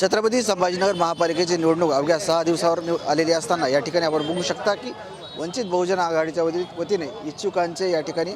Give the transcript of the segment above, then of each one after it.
छत्रपती संभाजीनगर महापालिकेची निवडणूक अवघ्या सहा दिवसावर निव आलेली असताना या ठिकाणी आपण बघू शकता की वंचित बहुजन आघाडीच्या वती वतीने इच्छुकांचे या ठिकाणी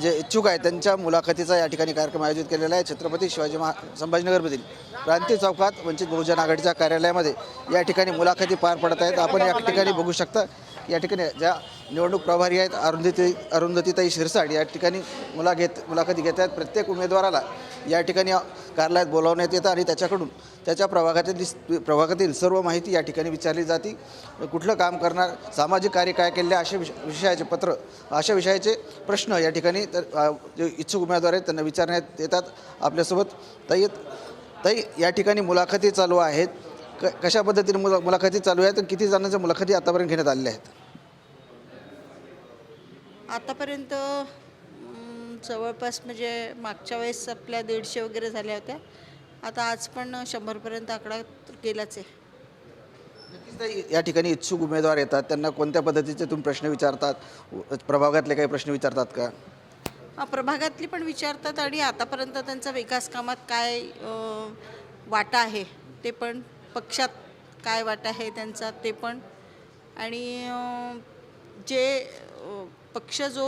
जे इच्छुक आहेत त्यांच्या मुलाखतीचा या ठिकाणी कार्यक्रम आयोजित केलेला आहे. छत्रपती शिवाजी महा संभाजीनगरमधील क्रांती चौकात वंचित बहुजन आघाडीच्या कार्यालयामध्ये या ठिकाणी मुलाखती पार पडत आहेत. आपण या ठिकाणी बघू शकता या ठिकाणी ज्या निवडणूक प्रभारी आहेत अरुंधती अरुंधतीताई शिरसाट या ठिकाणी मुला घेत मुलाखती घेत आहेत. प्रत्येक उमेदवाराला या ठिकाणी कार्यालयात बोलावण्यात येतं आणि त्याच्याकडून त्याच्या प्रभागातील प्रभागातील सर्व माहिती या ठिकाणी विचारली जाते. कुठलं काम करणार सामाजिक कार्य काय केले अशा विष विषयाचे पत्र अशा विषयाचे प्रश्न या ठिकाणी तर जे इच्छुक उमेदवार आहेत त्यांना विचारण्यात येतात आपल्यासोबत. ताई ताई या ठिकाणी मुलाखती चालू आहेत. क कशा पद्धतीने मुला मुलाखती चालू आहेत किती जणांच्या मुलाखती आतापर्यंत घेण्यात आलेल्या आहेत? आतापर्यंत जवळपास म्हणजे मागच्या वेळेस आपल्या दीडशे वगैरे झाल्या होत्या. आता आज पण शंभरपर्यंत आकडा गेलाच आहे. नक्कीच ताई, या ठिकाणी इच्छुक उमेदवार येतात त्यांना कोणत्या पद्धतीचे तुम्ही प्रश्न विचारतात? प्रभागातले काही प्रश्न विचारतात का? हा, प्रभागातली पण विचारतात आणि आतापर्यंत त्यांचा विकास कामात काय अं, वाटा आहे ते पण पक्षात काय वाटा आहे त्यांचा ते पण. आणि अं, जे अं, पक्ष जो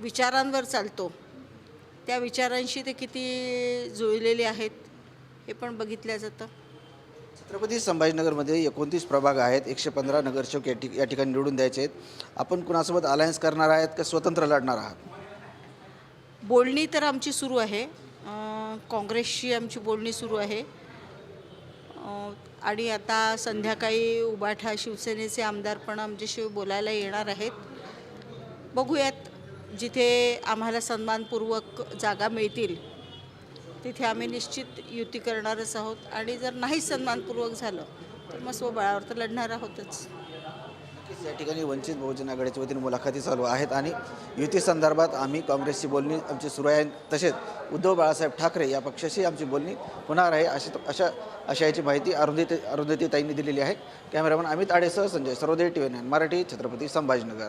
विचारांवर चालतो त्या विचारांशी ते किती जुळलेले आहेत हे पण बघितलं जातं. छत्रपती संभाजीनगरमध्ये एकोणतीस प्रभाग आहेत एकशे पंधरा नगरसेवक या ठिक या ठिकाणी निवडून द्यायचे आहेत. आपण कुणासोबत अलायन्स करणार आहेत का स्वतंत्र लढणार आहात? बोलणी तर आमची सुरू आहे. अं, काँग्रेसशी आमची बोलणी सुरू आहे. अं, आणि आता संध्याकाळी उबाठा शिवसेनेचे आमदार पण आमच्याशी बोलायला येणार आहेत. बघूयात जिथे आम्हाला सन्मानपूर्वक जागा मिळतील. तिथे आम्ही निश्चित युती करणारच आहोत. आणि जर नाही सन्मानपूर्वक झालं तर मग स्वबळावर तर लढणार आहोतच या ठिकाणी वंचित बहुजन आघाडीच्या वतीने मुलाखती चालू आहेत आणि युती संदर्भात आम्ही काँग्रेसची बोलणी आमची सुरू आहे तसेच उद्धव बाळासाहेब ठाकरे या पक्षाशी आमची बोलणी होणार आहे अशी अशा अशा याची माहिती अरुंधती अरुंधतीताईंनी दिलेली आहे. कॅमेरामन अमित आडेसह संजय सरोदे टी व्ही मराठी छत्रपती संभाजीनगर.